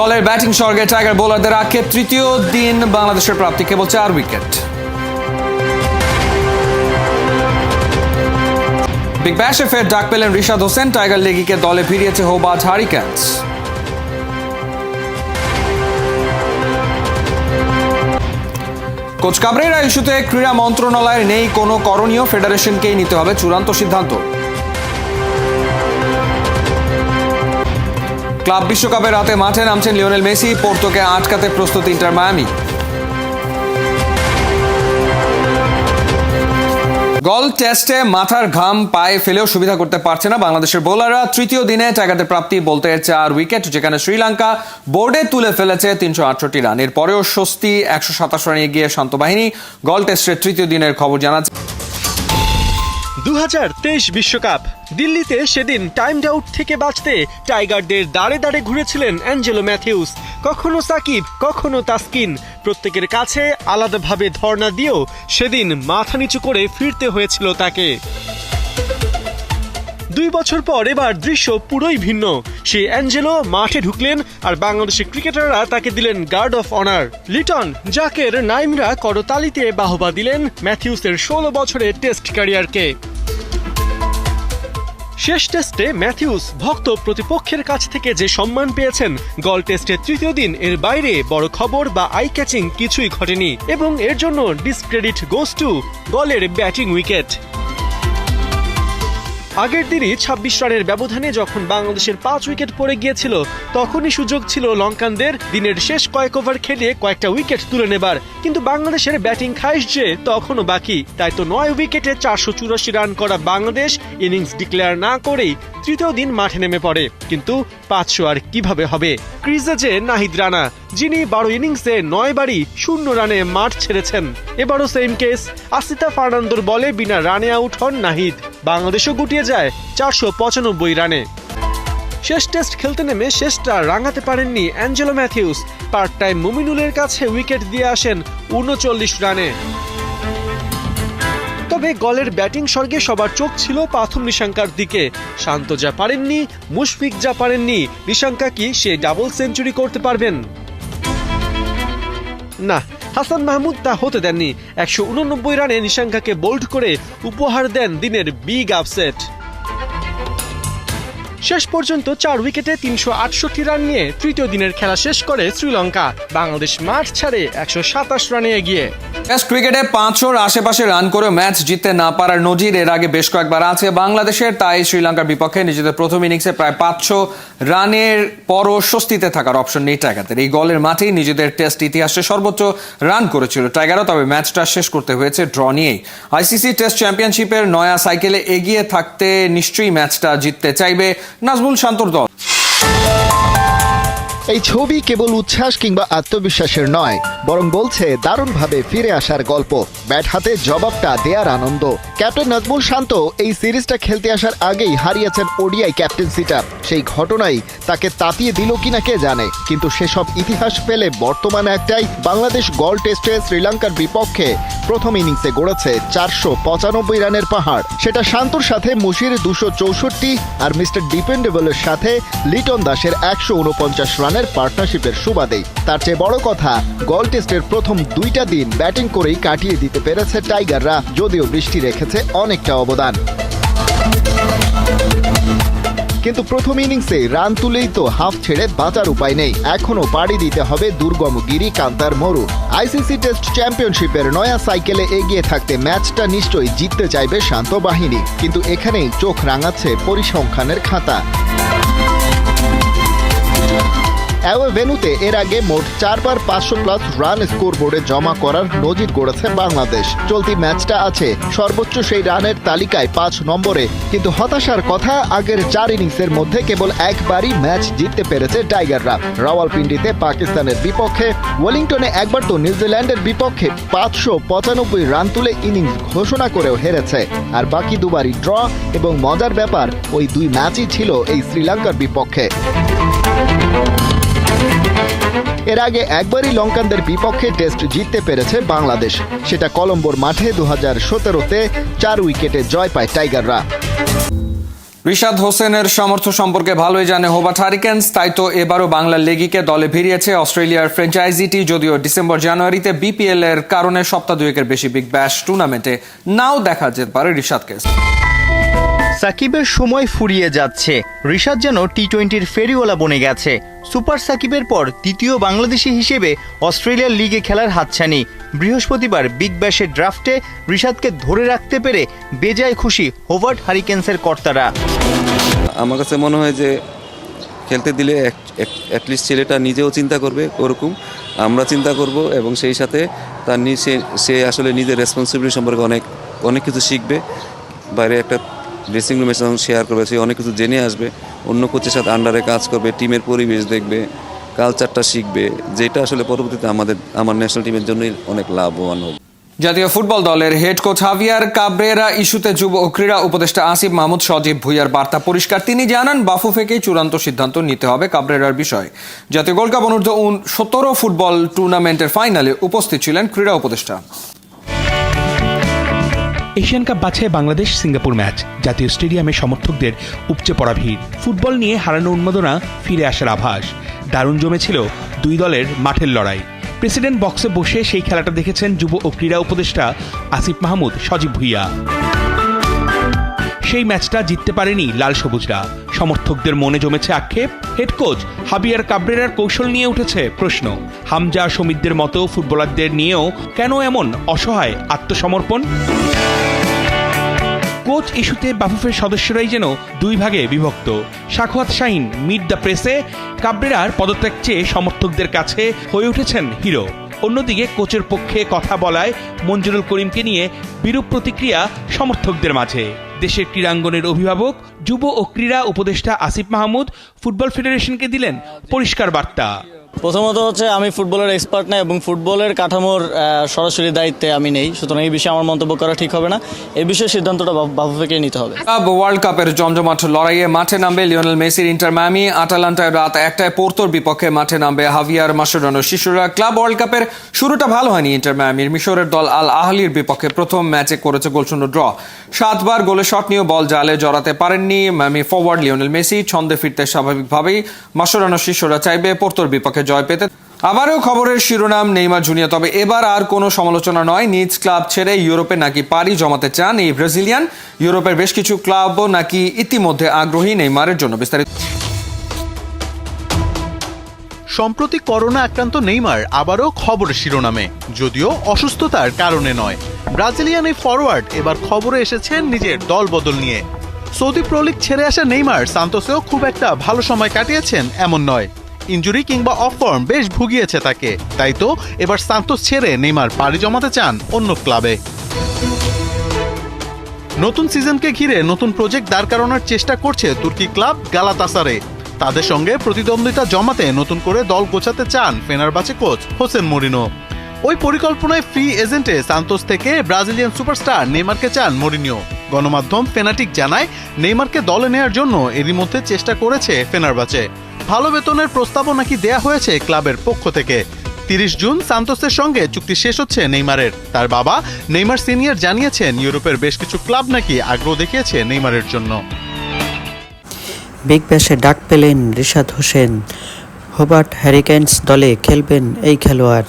দলের ব্যাটিং স্বর্গে টাইগার বোলারদের আক্ষেপ তৃতীয় দিন বাংলাদেশের প্রাপ্তি, কেবল চার উইকেট। বিগ ব্যাশে ফের ডাক পেলেন রিশাদ হোসেন, টাইগার লেগিকে দলে ফিরিয়েছে হোবার্ট হারিক্যান্স কোচ কাবরেরা ইস্যুতে ক্রীড়া মন্ত্রণালয়ের নেই, কোনো করণীয় ফেডারেশনকেই নিতে হবে, চূড়ান্ত সিদ্ধান্ত। ক্লাব বিশ্বকাপের রাতে মাঠে নামছেন লিওনেল মেসি, পোর্তোকে আটকাতে প্রস্তুত ইন্টার মায়ামি। গল টেস্টে মাথার ঘাম পায়ে ফেলেও সুবিধা করতে পারছে না বাংলাদেশের বোলাররা। তৃতীয় দিনে টাইগারদের প্রাপ্তি বলতে চার উইকেট, যেখানে শ্রীলঙ্কা বোর্ডে তুলে ফেলেছে তিনশো আটষট্টি রান। এরপরেও স্বস্তি একশো সাতাশ রানে এগিয়ে শান্ত বাহিনী। গল টেস্টের তৃতীয় দিনের খবর জানাচ্ছে দু বিশ্বকাপ। দিল্লিতে সেদিন টাইম আউট থেকে বাঁচতে টাইগারদের দাঁড়ে দাঁড়ে ঘুরেছিলেন অ্যাঞ্জেলো ম্যাথিউস। কখনো সাকিব, কখনো তাসকিন। প্রত্যেকের কাছে আলাদাভাবে ধর্ণা দিয়েও সেদিন মাথা নিচু করে ফিরতে হয়েছিল তাকে। দুই বছর পর এবার দৃশ্য পুরোই ভিন্ন। সে অ্যাঞ্জেলো মাঠে ঢুকলেন আর বাংলাদেশের ক্রিকেটাররা তাকে দিলেন guard of honour. Liton, Zaker নাইমরা করতালিতে বাহবা দিলেন ম্যাথিউসের ষোলো বছরের টেস্ট ক্যারিয়ারকে। শেষ টেস্টে ম্যাথিউস ভক্ত প্রতিপক্ষের কাছ থেকে যে সম্মান পেয়েছেন, গল টেস্টের তৃতীয় দিন এর বাইরে বড় খবর বা আই ক্যাচিং কিছুই ঘটেনি এবং এর জন্য ডিসক্রেডিট গোস টু গলের ব্যাটিং উইকেট আগের দিনই ছাব্বিশ রানের ব্যবধানে যখন বাংলাদেশের পাঁচ উইকেট পড়ে গিয়েছিল, তখনই সুযোগ ছিল লঙ্কানদের। দিনের শেষ কয়েক ওভার খেলে কয়েকটা উইকেট তুলে নেবার। কিন্তু বাংলাদেশের ব্যাটিং খাইশ যে তখনও বাকি। তাই তো নয় উইকেটে চারশো চুরাশি রান করা বাংলাদেশ ইনিংস ডিক্লেয়ার না করেই তৃতীয় দিন মাঠে নেমে পড়ে। কিন্তু পাঁচশো আর কীভাবে হবে? ক্রিজে যে নাহিদ রানা, যিনি বারো ইনিংসে নয় বারই শূন্য রানে মাঠ ছেড়েছেন। এবারও সেম কেস। আসিতা ফার্নান্দোর বলে বিনা রানে আউট হন নাহিদ। বাংলাদেশও গুটিয়ে যায় চারশো পঁচানব্বই রানে। শেষ টেস্ট খেলতে নেমে শেষটা রাঙাতে পারেননি অ্যাঞ্জেলো ম্যাথিউস। পার্ট টাইম মুমিনুলের কাছে উইকেট দিয়ে আসেন উনচল্লিশ রানে। তবে গলের ব্যাটিং স্বর্গে সবার চোখ ছিল পাথম নিশাঙ্কার দিকে। শান্ত যা পারেননি, মুশফিক যা পারেননি। নিশাঙ্কা কি সে ডাবল সেঞ্চুরি করতে পারবেন? না হাসান মাহমুদ তা হতে দেননি। একশো উননব্বই রানে নিশাঙ্কাকে বোল্ড করে উপহার দেন দিনের বিগ আপসেট। শেষ পর্যন্ত চার উইকেটে তিনশো আটষট্টি রান নিয়ে তৃতীয় দিনের খেলা শেষ করে শ্রীলঙ্কা। বাংলাদেশ মাঠ ছাড়ে একশো সাতাশ রানে এগিয়ে। টেস্ট ক্রিকেটে পাঁচশোর আশেপাশে রান করে ম্যাচ জিততে না পারার নজির এর আগে বেশ কয়েকবার আছে বাংলাদেশের, তাই শ্রীলঙ্কার বিপক্ষে নিজেদের প্রথম ইনিংসে প্রায় পাঁচশো রানের পরও স্বস্তিতে থাকার অপশন নেই টাইগারদের। এই গলের মাঠেই নিজেদের টেস্ট ইতিহাসে সর্বোচ্চ রান করেছিল টাইগারও, তবে ম্যাচটা শেষ করতে হয়েছে ড্র নিয়েই। আইসিসি টেস্ট চ্যাম্পিয়নশিপের নয়া সাইকেলে এগিয়ে থাকতে নিশ্চয়ই ম্যাচটা জিততে চাইবে নাজমুল শান্তর দল। এই ছবি কেবল উচ্ছ্বাস কিংবা আত্মবিশ্বাসের নয়, বরং বলছে দারুণভাবে ফিরে আসার গল্প। ব্যাট হাতে জবাবটা দেয়ার আনন্দ। ক্যাপ্টেন নাজমুল শান্ত এই সিরিজটা খেলতে আসার আগেই হারিয়েছেন ওডিআই ক্যাপ্টেন্সিটা। সেই ঘটনাই তাকে তাতিয়ে দিল কিনা কে জানে। কিন্তু সেসব ইতিহাস পেলে বর্তমানে একটাই বাংলাদেশ গল টেস্টে শ্রীলঙ্কার বিপক্ষে প্রথম ইনিংসে গড়েছে চারশো পঁচানব্বই রানের পাহাড়। সেটা শান্তর সাথে মুশির দুশো চৌষট্টি আর মিস্টার ডিপেন্ডেবলের সাথে লিটন দাসের একশো উনপঞ্চাশ রানের পার্টনারশিপের সুবাদেই। তার চেয়ে বড় কথা গল টেস্টের প্রথম দুইটা দিন ব্যাটিং করেই কাটিয়ে দিতে পেরেছে টাইগাররা যদিও বৃষ্টি রেখেছে অনেকটা অবদান। কিন্তু প্রথম ইনিংসে রান তুলেই তো হাফ ছেড়ে বাঁচার উপায় নেই। এখনও পাড়ি দিতে হবে দুর্গম গিরি কান্তার মরু আইসিসি টেস্ট চ্যাম্পিয়নশিপের নয়া সাইকেলে এগিয়ে থাকতে ম্যাচটা নিশ্চয়ই জিততে চাইবে শান্ত বাহিনী। কিন্তু এখানেই চোখ রাঙাচ্ছে পরিসংখ্যানের খাতা। অ্যাওয়ে ভেনুতে এর আগে মোট চারবার পাঁচশো প্লাস রান স্কোর বোর্ডে জমা করার নজির গড়েছে বাংলাদেশ। চলতি ম্যাচটা আছে। সর্বোচ্চ সেই রানের তালিকায় পাঁচ নম্বরে। কিন্তু হতাশার কথা, আগের চার ইনিংসের মধ্যে কেবল একবারই ম্যাচ জিততে পেরেছে টাইগাররা। রাওয়ালপিন্ডিতে পাকিস্তানের বিপক্ষে, ওয়েলিংটনে একবার তো নিউজিল্যান্ডের বিপক্ষে পাঁচশো পঁচানব্বই রান তুলে ইনিংস ঘোষণা করেও হেরেছে। আর বাকি দুবারই ড্র এবং মজার ব্যাপার, ওই দুই ম্যাচই ছিল এই শ্রীলঙ্কার বিপক্ষে। এর আগে একবারই লঙ্কানদের বিপক্ষে টেস্ট জিততে পেরেছে বাংলাদেশ। সেটা কলম্বোর মাঠে দু হাজার সতেরোতে চার উইকেটে জয় পায় টাইগাররা। রিশাদ হোসেনের সমর্থ সম্পর্কে ভালোই জানে হোবার্ট হারিকেন্স, তাই তো এবারও বাংলা লেগিকে দলে ভিড়িয়েছে অস্ট্রেলিয়ার ফ্র্যাঞ্চাইজিটি, যদিও ডিসেম্বর জানুয়ারিতে বিপিএল এর কারণে সপ্তাহ দুয়েকের বেশি বিগ ব্যাশ টুর্নামেন্টে নাও দেখা যেতে পারে রিশাদকে। সাকিবের সময় ফুরিয়ে যাচ্ছে। ঋষাদ যেন টি টোয়েন্টির ফেরিওয়ালা বনে গেছে। সুপার সাকিবের পর তৃতীয় বাংলাদেশি হিসেবে অস্ট্রেলিয়ার লিগে খেলার হাতছানি। বৃহস্পতিবার বিগ ব্যাশের ড্রাফটে ঋষাদকে ধরে রাখতে পেরে বেজায় খুশি হোভার্ট হারিকেন্সের কর্তারা। আমার কাছে মনে হয় যে খেলতে দিলে অ্যাটলিস্ট ছেলেটা নিজেও চিন্তা করবে ওরকম। আমরা চিন্তা করব এবং সেই সাথে তার সে আসলে নিজের রেসপন্সিবিলিটি সম্পর্কে অনেক অনেক কিছু শিখবে। বাইরে একটা ড্রেসিং রুমের সঙ্গে শেয়ার করবে, সে অনেক কিছু জেনে আসবে, অন্য কোচের সাথে আন্ডারে কাজ করবে টিমের পরিবেশ দেখবে কালচারটা শিখবে, যেটা আসলে পরবর্তীতে আমাদের, আমার ন্যাশনাল টিমের জন্যই অনেক লাভবান হবে। জাতীয় ফুটবল দলের হেড কোচ হাভিয়ার কাবরেরা ইস্যুতে যুব ও ক্রীড়া উপদেষ্টা আসিফ মাহমুদ সজীব ভুইয়ার বার্তা পরিষ্কার। তিনি জানান বাফুফেকেই চূড়ান্ত সিদ্ধান্ত নিতে হবে কাবরেরার বিষয়ে। জাতীয় গোল্ড কাপ অনূর্ধ্ব সতেরো ফুটবল টুর্নামেন্টের ফাইনালে উপস্থিত ছিলেন ক্রীড়া উপদেষ্টা। এশিয়ান কাপ বাছাই বাংলাদেশ সিঙ্গাপুর ম্যাচ। জাতীয় স্টেডিয়ামে সমর্থকদের উপচে পড়া ভিড়। ফুটবল নিয়ে হারানো উন্মাদনা ফিরে আসার আভাস। দারুণ জমেছিল দুই দলের মাঠের লড়াই। প্রেসিডেন্ট বক্সে বসে সেই খেলাটা দেখেছেন যুব ও ক্রীড়া উপদেষ্টা আসিফ মাহমুদ, সজীব ভুইয়া। সেই ম্যাচটা জিততে পারেনি লাল সবুজরা। সমর্থকদের মনে জমেছে আক্ষেপ। হেড কোচ হাবিয়ার কাবরেরার কৌশল নিয়ে উঠেছে প্রশ্ন। হামজা সমিতদের মতো ফুটবলারদের নিয়েও কেন এমন অসহায় আত্মসমর্পণ? কোচ ইস্যুতে বাফুফের সদস্যরাই যেন দুই ভাগে বিভক্ত। সাখোয়াত শাহিন মিড দ্য প্রেসে, কাবরেরার পদত্যাগ চেয়ে সমর্থকদের কাছে হয়ে উঠেছেন হিরো। অন্যদিকে কোচের পক্ষে কথা বলায় মঞ্জুরুল করিমকে নিয়ে বিরূপ প্রতিক্রিয়া সমর্থকদের মাঝে। দেশের ক্রীড়াঙ্গনের অভিভাবক, যুব ও ক্রীড়া উপদেষ্টা আসিফ মাহমুদ ফুটবল ফেডারেশনকে দিলেন পরিষ্কার বার্তা। প্রথমত হচ্ছে আমি ফুটবলের এক্সপার্ট না এবং ফুটবলের কাঠামোর সরাসরি দায়িত্বে আমি নেই। সুতরাং এই বিষয়ে আমার মন্তব্য করা ঠিক হবে না। এই বিষয়ে সিদ্ধান্তটা বাফুফেকে নিতে হবে। ওয়ার্ল্ড কাপের জমজমাট লড়াইয়ে মাঠে নামবে লিওনেল মেসির ইন্টার ম্যামি। আটালান্টায় রাত একটায় পোর্তোর বিপক্ষে মাঠে নামবে হাভিয়ার মাসুরানো শিশুরা। ক্লাব ওয়ার্ল্ড কাপের শুরুটা ভালো হয়নি ইন্টার ম্যামির। মিশরের দল আল আহলির বিপক্ষে প্রথম ম্যাচে করেছে গোলশূন্য ড্র। সাতবার গোলে শট নিয়েও বল জালে জড়াতে পারেননি ম্যামি ফরওয়ার্ড লিওনেল মেসি। ছন্দে ফিরতে স্বাভাবিকভাবেই মাসুরানো শিশুরা চাইবে পোর্তোর বিপক্ষে জয় পেতে। আবারও খবরের শিরোনাম, নেইমার জুনিয়র। তবে এবার আর কোনো সমালোচনা নয়, নিজ ক্লাব ছেড়ে ইউরোপে নাকি পাড়ি জমাতে চান এই ব্রাজিলিয়ান। ইউরোপের বেশ কিছু ক্লাবও নাকি ইতিমধ্যে আগ্রহী নেইমারের জন্য বিস্তারিত। সম্প্রতি করোনা আক্রান্ত নেইমার আবারও খবরের শিরোনামে, যদিও অসুস্থতার কারণে নয়। ব্রাজিলিয়ান এই ফরওয়ার্ড এবার খবরে এসেছেন নিজের দল বদল নিয়ে। সৌদি প্রলিগ ছেড়ে আসা নেইমার সান্তোসেও খুব একটা ভালো সময় কাটিয়েছেন, এমন নয়। ইঞ্জুরি কিংবা অফ ফর্ম বেশ ভুগিয়েছে তাকে। তাই তো এবার সান্তোস ছেড়ে নেইমার পাড়ি জমাতে চান অন্য ক্লাবে। নতুন সিজনকে ঘিরে নতুন প্রজেক্ট দাঁড় করানোর চেষ্টা করছে তুর্কি ক্লাব গালাতাসারে। তাদের সঙ্গে প্রতিদ্বন্দ্বিতা জমাতে নতুন করে দল গোছাতে চান ফেনারবাচে কোচ হোসেন মরিনো। ওই পরিকল্পনায় ফ্রি এজেন্টে সান্তোস থেকে ব্রাজিলিয়ান সুপারস্টার নেইমারকে চান মরিনিও গণমাধ্যম ফেনাটিক জানায়, নেইমারকে দলে নেয়ার জন্য এরই মধ্যে চেষ্টা করেছে ফেনারবাচে ভালো বেতনের প্রস্তাবও নাকি দেয়া হয়েছে ক্লাবের পক্ষ থেকে। তিরিশ জুন সান্তোসের সঙ্গে চুক্তি শেষ হচ্ছে নেইমারের। তার বাবা নেইমার সিনিয়র জানিয়েছেন, ইউরোপের বেশ কিছু ক্লাব নাকি আগ্রহ দেখিয়েছে নেইমারের জন্য। বিগ ব্যাশে ডাক পেলেন রিশাদ হোসেন। হোবার্ট হ্যারিকেন্স দলে খেলবেন এই খেলোয়াড়।